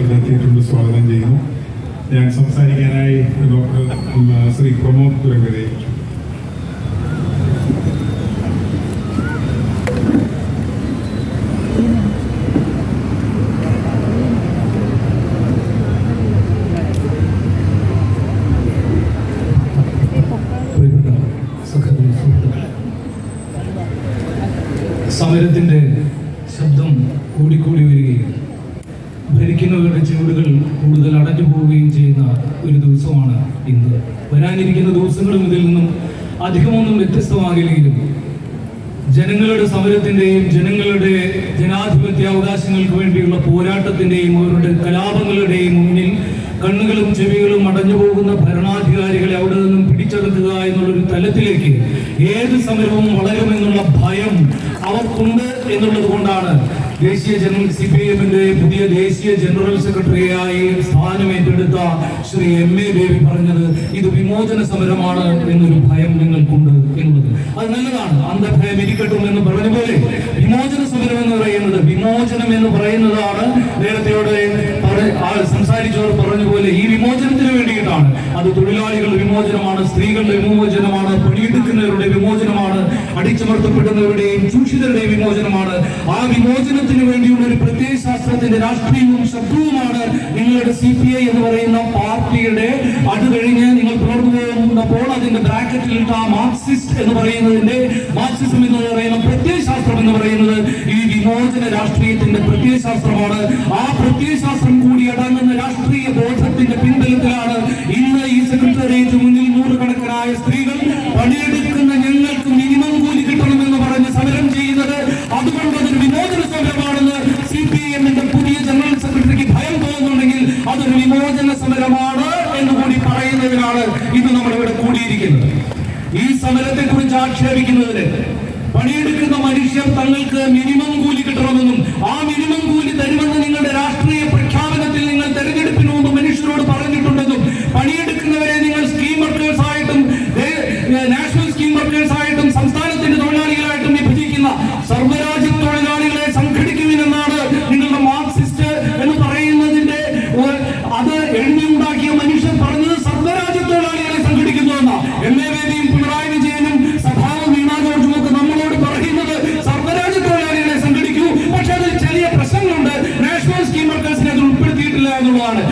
ഇവിടെ എത്തിയിട്ടുണ്ട് സ്വാഗതം ചെയ്യുന്നു. ഞാൻ സംസാരിക്കാനായി ഡോക്ടർ ശ്രീ പ്രമോദ് പുരങ്കരെ. സമരത്തിന്റെ ശബ്ദം കൂടിക്കൂടി വരികയും ഭരിക്കുന്നവരുടെ ചുവടുകൾ കൂടുതൽ അടഞ്ഞു പോവുകയും ചെയ്യുന്ന ഒരു ദിവസമാണ് ഇന്ന്. വരാനിരിക്കുന്ന ദിവസങ്ങളും ഇതിൽ നിന്നും അധികമൊന്നും വ്യത്യസ്തമാകില്ലെങ്കിലും ജനങ്ങളുടെ സമരത്തിന്റെയും ജനങ്ങളുടെ ജനാധിപത്യ അവകാശങ്ങൾക്ക് വേണ്ടിയുള്ള പോരാട്ടത്തിന്റെയും അവരുടെ കലാപങ്ങളുടെയും മുന്നിൽ കണ്ണുകളും ചെവികളും അടഞ്ഞു പോകുന്ന ഭരണാധികാരികളെ അവിടെ നിന്നും പിടിച്ചെടുക്കുക എന്നുള്ളൊരു തലത്തിലേക്ക് ഏത് സമരവും വളരുമെന്നുള്ള ഭയം അവർക്കുണ്ട് എന്നുള്ളത് കൊണ്ടാണ് ദേശീയ ജനറൽ സി പി എമ്മിന്റെ പുതിയ ദേശീയ ജനറൽ സെക്രട്ടറിയായി സ്ഥാനം ഏറ്റെടുത്ത ശ്രീ എം എ ദേവി പറഞ്ഞത് ഇത് വിമോചന സമരമാണ് എന്നൊരു ഭയം നിങ്ങൾക്കുണ്ട് എന്നുള്ളത്. അത് നല്ലതാണ്. അന്ധഭയം ഇരിക്കട്ടും എന്ന് പറഞ്ഞ പോലെ വിമോചന സമരം എന്ന് പറയുന്നത് വിമോചനം എന്ന് പറയുന്നതാണ്. നേരത്തെയോടെ സംസാരിച്ചവർ പറഞ്ഞ പോലെ ഈ വിമോചനത്തിന് വേണ്ടിയിട്ടാണ്. അത് തൊഴിലാളികളുടെ വിമോചനമാണ് സ്ത്രീകളുടെ വിമോചനമാണ് പണിയെടുക്കുന്നവരുടെ വിമോചനമാണ് അടിച്ചമർത്തപ്പെടുന്നവരുടെയും ചൂഷിതരുടെയും വിമോചനമാണ്. ആ വിമോചനത്തിന് വേണ്ടിയുള്ള ഒരു പ്രത്യയ ശാസ്ത്രത്തിന്റെ രാഷ്ട്രീയവും ശത്രുവുമാണ് നിങ്ങളുടെ സി പി ഐ എന്ന് പറയുന്ന പാർട്ടിയുടെ. അത് കഴിഞ്ഞ് നിങ്ങൾ തുടർന്നു പോകുമ്പോൾ അതിന്റെ ബ്രാക്കറ്റിൽ ഇട്ട മാർക്സിസ്റ്റ് എന്ന് പറയുന്നതിന്റെ മാർക്സിസം എന്ന് പറയുന്ന പ്രത്യയ ശാസ്ത്രം എന്ന് പറയുന്നത് ഈ വിമോചന രാഷ്ട്രീയത്തിന്റെ പ്രത്യയ ശാസ്ത്രമാണ്. ആ പ്രത്യയ ശാസ്ത്രം കൂടി അടങ്ങുന്ന രാഷ്ട്രീയ ബോധത്തിന്റെ പിൻബലത്തിലാണ് ഇന്ന് ഈ സെക്രട്ടേറിയറ്റ് മുന്നിൽ നൂറുകണക്കിനായ സ്ത്രീകൾ പണിയെടുക്കുന്ന ഞങ്ങൾക്ക് മിനിമം കൂലി കിട്ടണമെന്ന് പറഞ്ഞ് സമരം ചെയ്യുന്നത് അതുകൊണ്ട് അതൊരു വിമോചന സമരമാണെന്ന് സി പി എമ്മിന്റെ പുതിയ ജനറൽ സെക്രട്ടറിക്ക് ഭയം തോന്നുന്നുണ്ടെങ്കിൽ അതൊരു വിമോചന സമരമാണ് എന്ന് കൂടി പറയുന്നതിനാണ് ഇന്ന് നമ്മൾ ഇവിടെ കൂടിയിരിക്കുന്നത്. ഈ സമരത്തെ കുറിച്ച് ആക്ഷേപിക്കുന്നതിന് പണിയെടുക്കുന്ന മനുഷ്യർ തങ്ങൾക്ക് മിനിമം കൂലി കിട്ടണമെന്നും ആ മിനിമം കൂലി തരുമെന്ന് നിങ്ങളുടെ രാഷ്ട്രീയ പ്രഖ്യാപനത്തിൽ നിങ്ങൾ തെരഞ്ഞെടുപ്പിന് മുമ്പ് മനുഷ്യരോട് പറഞ്ഞിട്ടുണ്ടെന്നും പണിയെടുക്കുന്നവരെ നിങ്ങൾ സ്കീം വർക്കേഴ്സ് ആയിട്ടും നാഷണൽ സ്കീം വർക്കേഴ്സ് ആയിട്ടും സംസ്ഥാനത്തിന്റെ തൊഴിലാളികളായിട്ടും വിഭജിക്കുന്ന സർവരാജ്യ അത് എഴുതിയുണ്ടാക്കിയ മനുഷ്യൻ പറഞ്ഞത് സർവരാജ്യ തൊഴിലാളികളെ സംഘടിക്കുന്നുവെന്ന എം എ വേദിയും പിണറായി വിജയനും സഭാവ് വീണാ ഒക്കെ നമ്മളോട് പറയുന്നത് സർവരാജ്യ തൊഴിലാളികളെ സംഘടിക്കൂ പക്ഷെ അതിൽ ചെറിയ പ്രശ്നങ്ങളുണ്ട്. നാഷണൽ സ്കീം വർക്കേഴ്സിനെ അത് ഉൾപ്പെടുത്തിയിട്ടില്ല എന്നുള്ളതാണ്.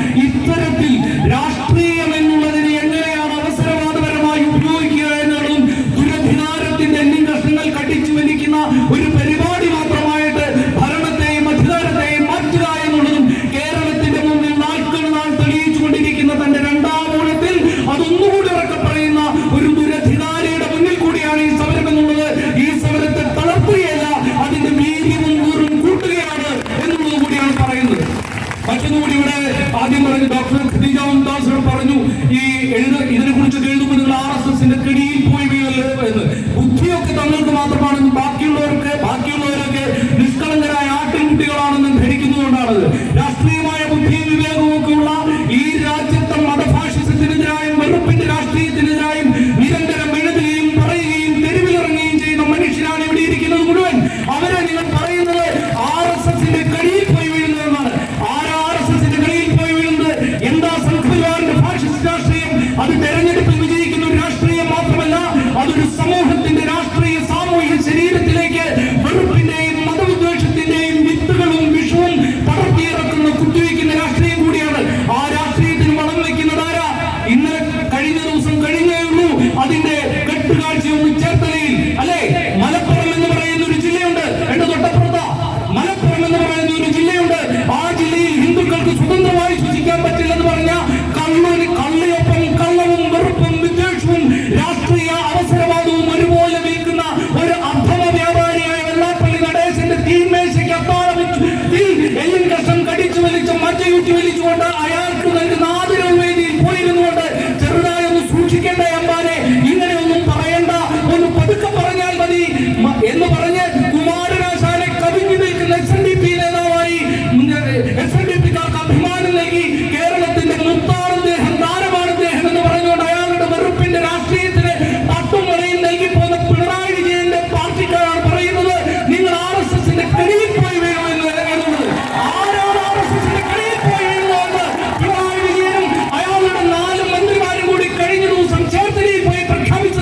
മുഴുവൻ അവരെ നിങ്ങൾ പറയുന്നത് ആർ എസ് എസിന്റെ കടിയിൽ പോയി വീഴുന്നതെന്നാണ്. ആരാ ആർ എസ് എസിന്റെ കടിയിൽ പോയി വീഴുന്നത്? എന്താ സംഘപരിവാറിന്റെ ഫാഷിസ്റ്റ് രാഷ്ട്രീയം? അത് തെരഞ്ഞെടുപ്പിൽ വിജയിക്കുന്ന ഒരു രാഷ്ട്രീയം മാത്രമല്ല അതൊരു സമൂഹം Pick up